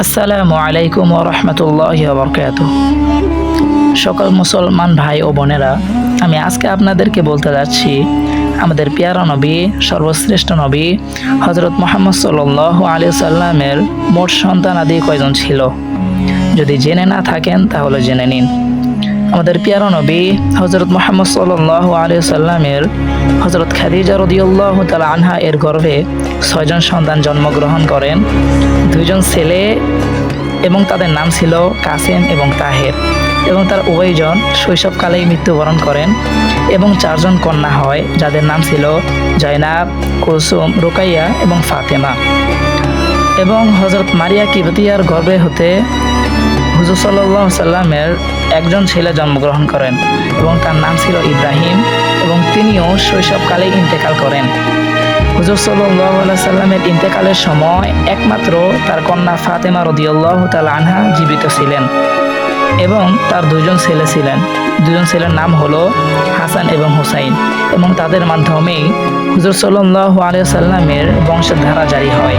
আসসালামু আলাইকুম রহমতুল্লাহ বরকাত সকল মুসলমান ভাই ও বোনেরা, আমি আজকে আপনাদেরকে বলতে যাচ্ছি, আমাদের পেয়ারা নবী, সর্বশ্রেষ্ঠ নবী হজরত মোহাম্মদ সাল আলি সাল্লামের মোট সন্তান আদি কয়জন ছিল? যদি জেনে না থাকেন, তাহলে জেনে নিন। আমাদের পেয়ারা নবী হজরত মোহাম্মদ সাল আলী সাল্লামের হজরত খাদিজা রদিউল্লাহ তালা আনহা এর গর্ভে ছয়জন সন্তান জন্মগ্রহণ করেন। দুইজন ছেলে এবং তাদের নাম ছিল কাসেম এবং তাহের এবং তার উভয়জন শৈশবকালেই মৃত্যুবরণ করেন এবং চারজন কন্যা হয়, যাদের নাম ছিল জয়নাব, কুলসুম, রুকাইয়া এবং ফাতেমা। এবং হজরত মারিয়া কিবতিয়ার গর্ভে হতে হুজুর সাল্লাহ সাল্লামের একজন ছেলে জন্মগ্রহণ করেন এবং তার নাম ছিল ইব্রাহিম এবং তিনিও শৈশবকালে ইন্তেকাল করেন। হুজুর সাল্লাহ সাল্লামের ইন্তেকালের সময় একমাত্র তার কন্যা ফাতেমা রদিউল্লাহ তাল আনহা জীবিত ছিলেন এবং তার দুজন ছেলে ছিলেন। দুজন ছেলের নাম হলো হাসান এবং হুসাইন এবং তাদের মাধ্যমেই হুজুর সাল্লাহ আলিয়া সাল্লামের বংশের ধারা জারি হয়।